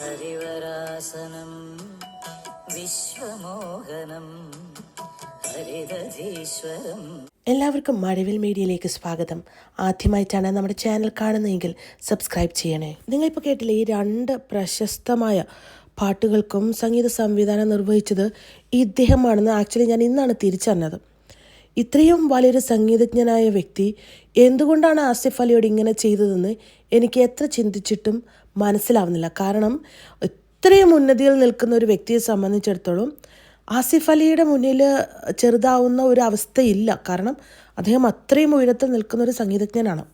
ഹരിവരാസനം വിശ്വമോഹനം എല്ലാവർക്കും മഴവിൽ മീഡിയയിലേക്ക് സ്വാഗതം. ആദ്യമായിട്ടാണ് നമ്മുടെ ചാനൽ കാണുന്നതെങ്കിൽ സബ്സ്ക്രൈബ് ചെയ്യണേ. നിങ്ങളിപ്പോൾ കേട്ടില്ലേ ഈ രണ്ട് പ്രശസ്തമായ പാട്ടുകൾക്കും സംഗീത സംവിധാനം നിർവഹിച്ചത് ഇദ്ദേഹമാണെന്ന് ആക്ച്വലി ഞാൻ ഇന്നാണ് തിരിച്ചറിഞ്ഞത്. ഇത്രയും വലിയൊരു സംഗീതജ്ഞനായ വ്യക്തി എന്തുകൊണ്ടാണ് ആസിഫ് അലിയോട് ഇങ്ങനെ ചെയ്തതെന്ന് എനിക്ക് എത്ര ചിന്തിച്ചിട്ടും മനസ്സിലാവുന്നില്ല. കാരണം ഇത്രയും ഉന്നതിയിൽ നിൽക്കുന്ന ഒരു വ്യക്തിയെ സംബന്ധിച്ചിടത്തോളം ആസിഫ് അലിയുടെ മുന്നിൽ ചെറുതാവുന്ന ഒരു അവസ്ഥയില്ല. കാരണം അദ്ദേഹം അത്രയും ഉയരത്തിൽ നിൽക്കുന്ന ഒരു സംഗീതജ്ഞനാണ്.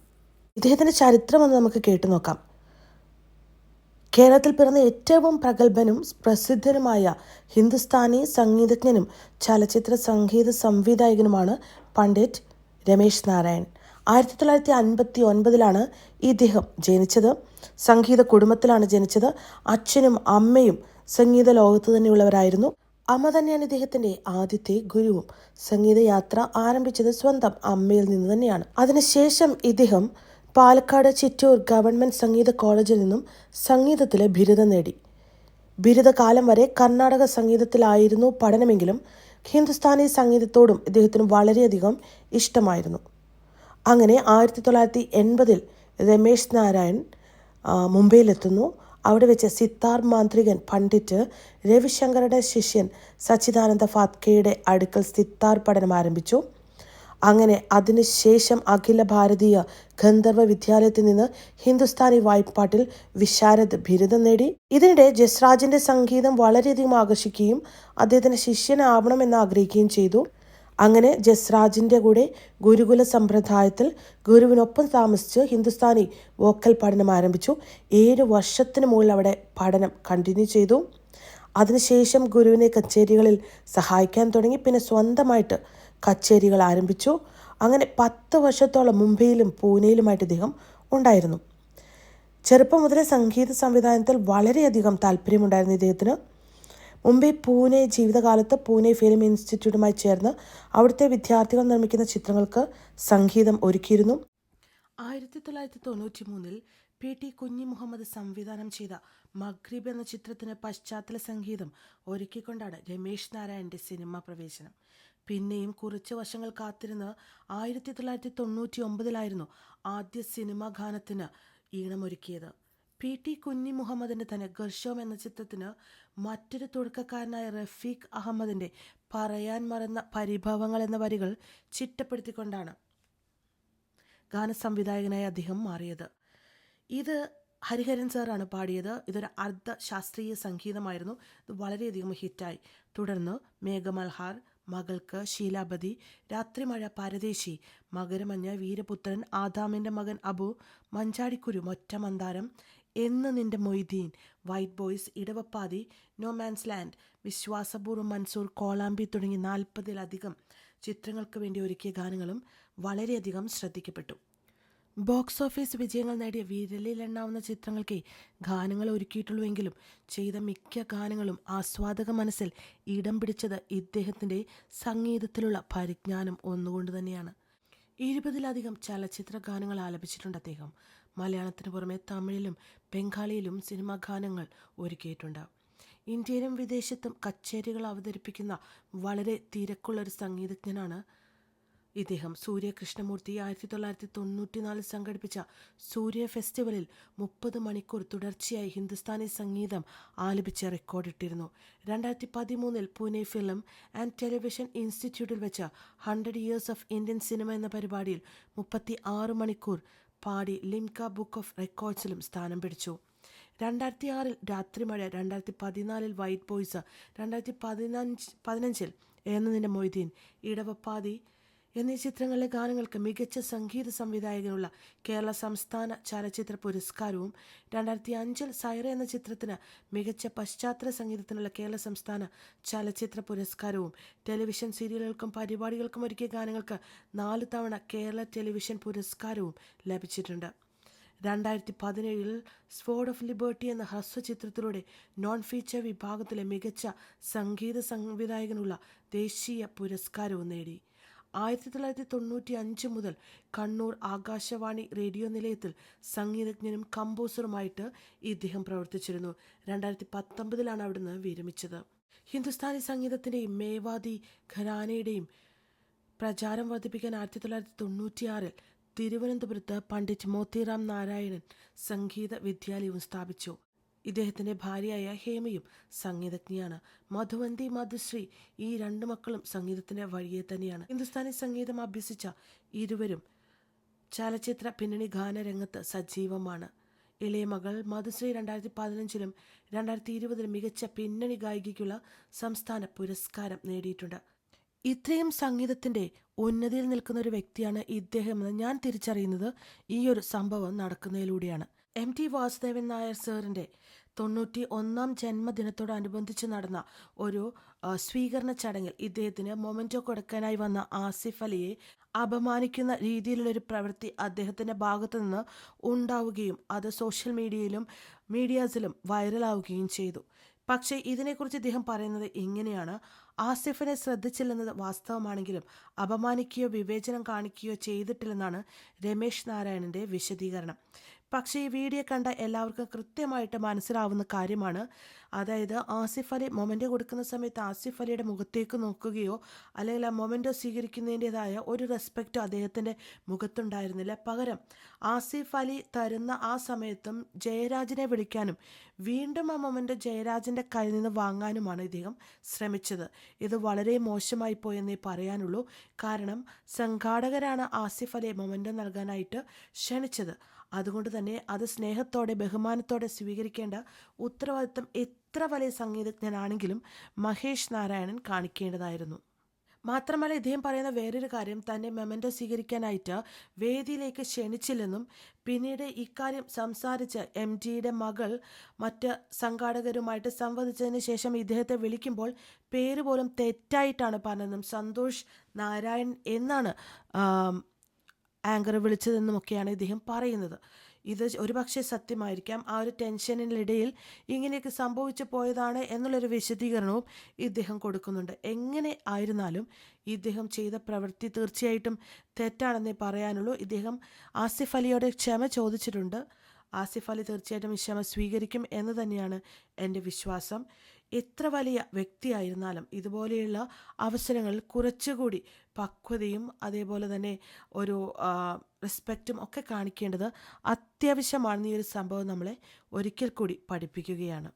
ഇദ്ദേഹത്തിന്റെ ചരിത്രം ഒന്ന് നമുക്ക് കേട്ടു നോക്കാം. കേരളത്തിൽ പിറന്ന ഏറ്റവും പ്രഗത്ഭനും പ്രസിദ്ധനുമായ ഹിന്ദുസ്ഥാനി സംഗീതജ്ഞനും ചലച്ചിത്ര സംഗീത സംവിധായകനുമാണ് പണ്ഡിറ്റ് രമേശ് നാരായൺ. ആയിരത്തി തൊള്ളായിരത്തി അൻപത്തി ഒൻപതിലാണ് ഇദ്ദേഹം ജനിച്ചത്. സംഗീത കുടുംബത്തിലാണ് ജനിച്ചത്. അച്ഛനും അമ്മയും സംഗീത ലോകത്ത് തന്നെയുള്ളവരായിരുന്നു. അമ്മ തന്നെയാണ് ഇദ്ദേഹത്തിന്റെ ആദ്യത്തെ ഗുരുവും. സംഗീതയാത്ര ആരംഭിച്ചത് സ്വന്തം അമ്മയിൽ നിന്ന് തന്നെയാണ്. അതിനുശേഷം ഇദ്ദേഹം പാലക്കാട് ചിറ്റൂർ ഗവൺമെന്റ് സംഗീത കോളേജിൽ നിന്നും സംഗീതത്തിലെ ബിരുദം നേടി. ബിരുദകാലം വരെ കർണാടക സംഗീതത്തിലായിരുന്നു പഠനമെങ്കിലും ഹിന്ദുസ്ഥാനി സംഗീതത്തോടും ഇദ്ദേഹത്തിന് വളരെയധികം ഇഷ്ടമായിരുന്നു. അങ്ങനെ ആയിരത്തി തൊള്ളായിരത്തി എൺപതിൽ രമേശ് നാരായൺ മുംബൈയിലെത്തുന്നു. അവിടെ വെച്ച് സിത്താർ മാന്ത്രികൻ പണ്ഡിറ്റ് രവിശങ്കറുടെ ശിഷ്യൻ സച്ചിദാനന്ദ ഫാത്കയുടെ അടുക്കൽ സിത്താർ പഠനം ആരംഭിച്ചു. അങ്ങനെ അതിനുശേഷം അഖില ഭാരതീയ ഗന്ധർവ വിദ്യാലയത്തിൽ നിന്ന് ഹിന്ദുസ്ഥാനി വായ്പാട്ടിൽ വിശാരദ് ബിരുദം നേടി. ഇതിനിടെ ജസ്രാജിന്റെ സംഗീതം വളരെയധികം ആകർഷിക്കുകയും അദ്ദേഹത്തിന് ശിഷ്യനാവണമെന്ന് ആഗ്രഹിക്കുകയും ചെയ്തു. അങ്ങനെ ജസ്രാജിന്റെ കൂടെ ഗുരുകുല സമ്പ്രദായത്തിൽ ഗുരുവിനൊപ്പം താമസിച്ച് ഹിന്ദുസ്ഥാനി വോക്കൽ പഠനം ആരംഭിച്ചു. ഏഴ് വർഷത്തിന് മുകളിൽ അവിടെ പഠനം കണ്ടിന്യൂ ചെയ്തു. അതിനുശേഷം ഗുരുവിനെ കച്ചേരികളിൽ സഹായിക്കാൻ തുടങ്ങി. പിന്നെ സ്വന്തമായിട്ട് കച്ചേരികൾ ആരംഭിച്ചു. അങ്ങനെ പത്ത് വർഷത്തോളം മുംബൈയിലും പൂനെയിലുമായിട്ട് ഇദ്ദേഹം ഉണ്ടായിരുന്നു. ചെറുപ്പം മുതലേ സംഗീത സംവിധാനത്തിൽ വളരെയധികം താല്പര്യമുണ്ടായിരുന്നു ഇദ്ദേഹത്തിന്. മുംബൈ പൂനെ ജീവിതകാലത്ത് പൂനെ ഫിലിം ഇൻസ്റ്റിറ്റ്യൂട്ടുമായി ചേർന്ന് അവിടുത്തെ വിദ്യാർത്ഥികൾ നിർമ്മിക്കുന്ന ചിത്രങ്ങൾക്ക് സംഗീതം ഒരുക്കിയിരുന്നു. ആയിരത്തി തൊള്ളായിരത്തി തൊണ്ണൂറ്റി മൂന്നിൽ പി ടി കുഞ്ഞി മുഹമ്മദ് സംവിധാനം ചെയ്ത മഗ്രീബ് എന്ന ചിത്രത്തിന് പശ്ചാത്തല സംഗീതം ഒരുക്കിക്കൊണ്ടാണ് രമേശ് നാരായണന്റെ സിനിമാ പ്രവേശനം. പിന്നെയും കുറച്ച് വർഷങ്ങൾ കാത്തിരുന്ന് ആയിരത്തി തൊള്ളായിരത്തി തൊണ്ണൂറ്റി ഒമ്പതിലായിരുന്നു ആദ്യ സിനിമാ ഗാനത്തിന് ഈണമൊരുക്കിയത്. പി ടി കുഞ്ഞി മുഹമ്മദിന്റെ തന്നെ ഗർഷോം എന്ന ചിത്രത്തിന് മറ്റൊരു തുടക്കക്കാരനായ റഫീഖ് അഹമ്മദിന്റെ പറയാൻ മറന്ന പരിഭവങ്ങൾ എന്ന വരികൾ ചിട്ടപ്പെടുത്തിക്കൊണ്ടാണ് ഗാനസംവിധായകനായി അദ്ദേഹം മാറിയത്. ഇത് ഹരിഹരൻ സാറാണ് പാടിയത്. ഇതൊരു അർദ്ധ ശാസ്ത്രീയ സംഗീതമായിരുന്നു. ഇത് വളരെയധികം ഹിറ്റായി. തുടർന്ന് മേഘമൽഹാർ മകൾക്ക് ശീലാപതി രാത്രിമഴ പരദേശി മകരമഞ്ഞ വീരപുത്രൻ ആദാമിന്റെ മകൻ Abu Manjadikuru മൊറ്റ Mandaram Ennu Ninte Moideen white boys Edavappathi no man's land Viswasapoorvam Mansoor Kolambi തുടങ്ങി നാൽപ്പതിലധികം ചിത്രങ്ങൾക്ക് വേണ്ടി ഒരുക്കിയ ഗാനങ്ങളും വളരെയധികം ശ്രദ്ധിക്കപ്പെട്ടു. ബോക്സ് ഓഫീസ് വിജയങ്ങൾ നേടിയ വിരലിലെണ്ണാവുന്ന ചിത്രങ്ങൾക്ക് ഗാനങ്ങൾ ഒരുക്കിയിട്ടുള്ളൂവെങ്കിലും ചെയ്ത മിക്ക ഗാനങ്ങളും ആസ്വാദക മനസ്സിൽ ഇടം പിടിച്ചത് ഇദ്ദേഹത്തിന്റെ സംഗീതത്തിലുള്ള പരിജ്ഞാനം ഒന്നുകൊണ്ട് തന്നെയാണ്. ഇരുപതിലധികം ചലച്ചിത്ര ഗാനങ്ങൾ ആലപിച്ചിട്ടുണ്ട് അദ്ദേഹം. മലയാളത്തിന് പുറമെ തമിഴിലും ബംഗാളിയിലും സിനിമാ ഗാനങ്ങൾ ഒരുക്കിയിട്ടുണ്ട്. ഇന്ത്യയിലും വിദേശത്തും കച്ചേരികൾ അവതരിപ്പിക്കുന്ന വളരെ തിരക്കുള്ള ഒരു സംഗീതജ്ഞനാണ് ഇദ്ദേഹം സൂര്യ കൃഷ്ണമൂർത്തി ആയിരത്തി തൊള്ളായിരത്തി തൊണ്ണൂറ്റിനാലിൽ സംഘടിപ്പിച്ച സൂര്യ ഫെസ്റ്റിവലിൽ മുപ്പത് മണിക്കൂർ തുടർച്ചയായി ഹിന്ദുസ്ഥാനി സംഗീതം ആലപിച്ച് റെക്കോർഡിട്ടിരുന്നു. രണ്ടായിരത്തി പതിമൂന്നിൽ പൂനെ ഫിലിം ആൻഡ് ടെലിവിഷൻ ഇൻസ്റ്റിറ്റ്യൂട്ടിൽ വെച്ച hundred years of Indian cinema എന്ന പരിപാടിയിൽ മുപ്പത്തി ആറ് മണിക്കൂർ പാടി ലിംക ബുക്ക് ഓഫ് റെക്കോർഡ്സിലും സ്ഥാനം പിടിച്ചു. രണ്ടായിരത്തി ആറിൽ രാത്രി മഴ രണ്ടായിരത്തി പതിനാലിൽ വൈറ്റ് ബോയ്സ് രണ്ടായിരത്തി പതിനഞ്ച് പതിനഞ്ചിൽ എന്നതിന്റെ മൊയ്തീൻ ഇടവപ്പാതി എന്നീ ചിത്രങ്ങളിലെ ഗാനങ്ങൾക്ക് മികച്ച സംഗീത സംവിധായകനുള്ള കേരള സംസ്ഥാന ചലച്ചിത്ര പുരസ്കാരവും രണ്ടായിരത്തി അഞ്ചിൽ സൈറ എന്ന ചിത്രത്തിന് മികച്ച പശ്ചാത്തല സംഗീതത്തിനുള്ള കേരള സംസ്ഥാന ചലച്ചിത്ര പുരസ്കാരവും ടെലിവിഷൻ സീരിയലുകൾക്കും പരിപാടികൾക്കും ഒരുക്കിയ ഗാനങ്ങൾക്ക് നാല് തവണ കേരള ടെലിവിഷൻ പുരസ്കാരവും ലഭിച്ചിട്ടുണ്ട്. രണ്ടായിരത്തി പതിനേഴിൽ സ്ഫോർഡ് ഓഫ് ലിബർട്ടി എന്ന ഹ്രസ്വചിത്രത്തിലൂടെ നോൺ ഫീച്ചർ വിഭാഗത്തിലെ മികച്ച സംഗീത സംവിധായകനുള്ള ദേശീയ പുരസ്കാരവും നേടി. ആയിരത്തി തൊള്ളായിരത്തി തൊണ്ണൂറ്റി അഞ്ച് മുതൽ കണ്ണൂർ ആകാശവാണി റേഡിയോ നിലയത്തിൽ സംഗീതജ്ഞനും കമ്പോസറുമായിട്ട് ഇദ്ദേഹം പ്രവർത്തിച്ചിരുന്നു. രണ്ടായിരത്തി പത്തൊമ്പതിലാണ് അവിടുന്ന് വിരമിച്ചത്. ഹിന്ദുസ്ഥാനി സംഗീതത്തിന്റെയും മേവാദി ഖരാനയുടെയും പ്രചാരം വർദ്ധിപ്പിക്കാൻ ആയിരത്തി തൊള്ളായിരത്തി തൊണ്ണൂറ്റിയാറിൽ തിരുവനന്തപുരത്ത് പണ്ഡിറ്റ് മോത്തിറാം നാരായണൻ സംഗീത വിദ്യാലയവും സ്ഥാപിച്ചു. ഇദ്ദേഹത്തിന്റെ ഭാര്യയായ ഹേമയും സംഗീതജ്ഞയാണ്. മധുവന്തി മധുശ്രീ ഈ രണ്ട് മക്കളും സംഗീതത്തിന്റെ വഴിയെ തന്നെയാണ്. ഹിന്ദുസ്ഥാനി സംഗീതം അഭ്യസിച്ച ഇരുവരും ചലച്ചിത്ര പിന്നണി ഗാനരംഗത്ത് സജീവമാണ്. ഇളയ മകൾ മധുശ്രീ രണ്ടായിരത്തി പതിനഞ്ചിലും രണ്ടായിരത്തി ഇരുപതിലും മികച്ച പിന്നണി ഗായികയ്ക്കുള്ള സംസ്ഥാന പുരസ്കാരം നേടിയിട്ടുണ്ട്. ഇത്രയും സംഗീതത്തിന്റെ ഉന്നതിയിൽ നിൽക്കുന്ന ഒരു വ്യക്തിയാണ് ഇദ്ദേഹം എന്ന് ഞാൻ തിരിച്ചറിയുന്നത് ഈ ഒരു സംഭവം നടക്കുന്നതിലൂടെയാണ്. എം ടി വാസുദേവൻ നായർ സാറിന്റെ തൊണ്ണൂറ്റി ഒന്നാം ജന്മദിനത്തോടനുബന്ധിച്ച് നടന്ന ഒരു സ്വീകരണ ചടങ്ങിൽ ഇദ്ദേഹത്തിന് മൊമെന്റോ കൊടുക്കാനായി വന്ന ആസിഫ് അലിയെ അപമാനിക്കുന്ന രീതിയിലുള്ളൊരു പ്രവൃത്തി അദ്ദേഹത്തിന്റെ ഭാഗത്തു നിന്ന് ഉണ്ടാവുകയും അത് സോഷ്യൽ മീഡിയയിലും മീഡിയാസിലും വൈറലാവുകയും ചെയ്തു. പക്ഷേ ഇതിനെക്കുറിച്ച് ഇദ്ദേഹം പറയുന്നത് ഇങ്ങനെയാണ്. ആസിഫിനെ ശ്രദ്ധിച്ചില്ലെന്നത് വാസ്തവമാണെങ്കിലും അപമാനിക്കുകയോ വിവേചനം കാണിക്കുകയോ ചെയ്തിട്ടില്ലെന്നാണ് രമേശ് നാരായണന്റെ വിശദീകരണം. പക്ഷേ ഈ വീഡിയോ കണ്ട എല്ലാവർക്കും കൃത്യമായിട്ട് മനസ്സിലാവുന്ന കാര്യമാണ്. അതായത് ആസിഫ് അലി മൊമെന്റ് കൊടുക്കുന്ന സമയത്ത് ആസിഫ് അലിയുടെ മുഖത്തേക്ക് നോക്കുകയോ അല്ലെങ്കിൽ ആ മൊമെന്റോ സ്വീകരിക്കുന്നതിന്റെതായ ഒരു റെസ്പെക്റ്റോ അദ്ദേഹത്തിന്റെ മുഖത്തുണ്ടായിരുന്നില്ല. പകരം ആസിഫ് അലി തരുന്ന ആ സമയത്തും ജയരാജിനെ വിളിക്കാനും വീണ്ടും ആ മൊമെന്റ് ജയരാജിന്റെ കയ്യിൽ നിന്ന് വാങ്ങാനുമാണ് ഇദ്ദേഹം ശ്രമിച്ചത്. ഇത് വളരെ മോശമായി പോയെന്നേ പറയാനുള്ളൂ. കാരണം സംഘാടകരാണ് ആസിഫ് അലിയെ മൊമെന്റോ നൽകാനായിട്ട് ക്ഷണിച്ചത്. അതുകൊണ്ട് തന്നെ അത് സ്നേഹത്തോടെ ബഹുമാനത്തോടെ സ്വീകരിക്കേണ്ട ഉത്തരവാദിത്തം എത്ര വലിയ സംഗീതജ്ഞനാണെങ്കിലും മഹേഷ് നാരായണൻ കാണിക്കേണ്ടതായിരുന്നു. മാത്രമല്ല ഇദ്ദേഹം പറയുന്ന വേറൊരു കാര്യം തന്നെ മെമന്റോ സ്വീകരിക്കാനായിട്ട് വേദിയിലേക്ക് ക്ഷണിച്ചില്ലെന്നും പിന്നീട് ഇക്കാര്യം സംസാരിച്ച് എം ജിയുടെ മകൾ മറ്റ് സംഘാടകരുമായിട്ട് സംവദിച്ചതിന് ശേഷം ഇദ്ദേഹത്തെ വിളിക്കുമ്പോൾ പേര് പോലും തെറ്റായിട്ടാണ് പറഞ്ഞതെന്നും സന്തോഷ് നാരായൺ എന്നാണ് ആങ്കർ വിളിച്ചതെന്നുമൊക്കെയാണ് ഇദ്ദേഹം പറയുന്നത്. ഇത് ഒരുപക്ഷെ സത്യമായിരിക്കാം. ആ ഒരു ടെൻഷനിലിടയിൽ ഇങ്ങനെയൊക്കെ സംഭവിച്ചു പോയതാണ് എന്നുള്ളൊരു വിശദീകരണവും ഇദ്ദേഹം കൊടുക്കുന്നുണ്ട്. എങ്ങനെ ആയിരുന്നാലും ഇദ്ദേഹം ചെയ്ത പ്രവൃത്തി തീർച്ചയായിട്ടും തെറ്റാണെന്നേ പറയാനുള്ളൂ. ഇദ്ദേഹം ആസിഫ് അലിയോടെ ക്ഷമ ചോദിച്ചിട്ടുണ്ട്. ആസിഫ് അലി തീർച്ചയായിട്ടും ക്ഷമ സ്വീകരിക്കും എന്ന് തന്നെയാണ് എന്റെ വിശ്വാസം. എത്ര വലിയ വ്യക്തിയായിരുന്നാലും ഇതുപോലെയുള്ള അവസരങ്ങളിൽ കുറച്ചുകൂടി പക്വതയും അതേപോലെ തന്നെ ഒരു റെസ്പെക്റ്റും ഒക്കെ കാണിക്കേണ്ടത് അത്യാവശ്യമാണെന്ന് ഈ ഒരു സംഭവം നമ്മളെ ഒരിക്കൽ കൂടി പഠിപ്പിക്കുകയാണ്.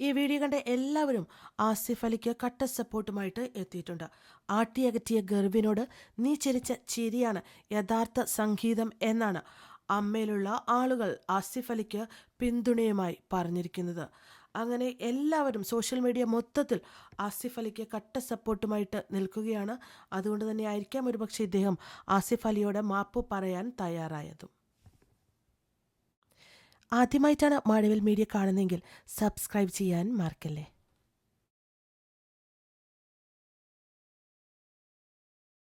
ഈ വീഡിയോ കണ്ട എല്ലാവരും ആസിഫ് അലിക്ക് കട്ട സപ്പോർട്ടുമായിട്ട് എത്തിയിട്ടുണ്ട്. ആട്ടിയകറ്റിയ ഗർവിനോട് നീ ചിരിച്ച ചിരിയാണ് യഥാർത്ഥ സംഗീതം എന്നാണ് അമ്മയിലുള്ള ആളുകൾ ആസിഫ് അലിക്ക് പിന്തുണയുമായി പറഞ്ഞിരിക്കുന്നത്. അങ്ങനെ എല്ലാവരും സോഷ്യൽ മീഡിയ മൊത്തത്തിൽ ആസിഫ് അലിക്ക് കട്ട സപ്പോർട്ടുമായിട്ട് നിൽക്കുകയാണ്. അതുകൊണ്ട് തന്നെ ആയിരിക്കാം ഒരുപക്ഷെ ഇദ്ദേഹം ആസിഫ് അലിയോട് മാപ്പ് പറയാൻ തയ്യാറായതും. ആദ്യമായിട്ടാണ് മാഴവിൽ മീഡിയ കാണുന്നതെങ്കിൽ സബ്സ്ക്രൈബ് ചെയ്യാൻ മറക്കല്ലേ?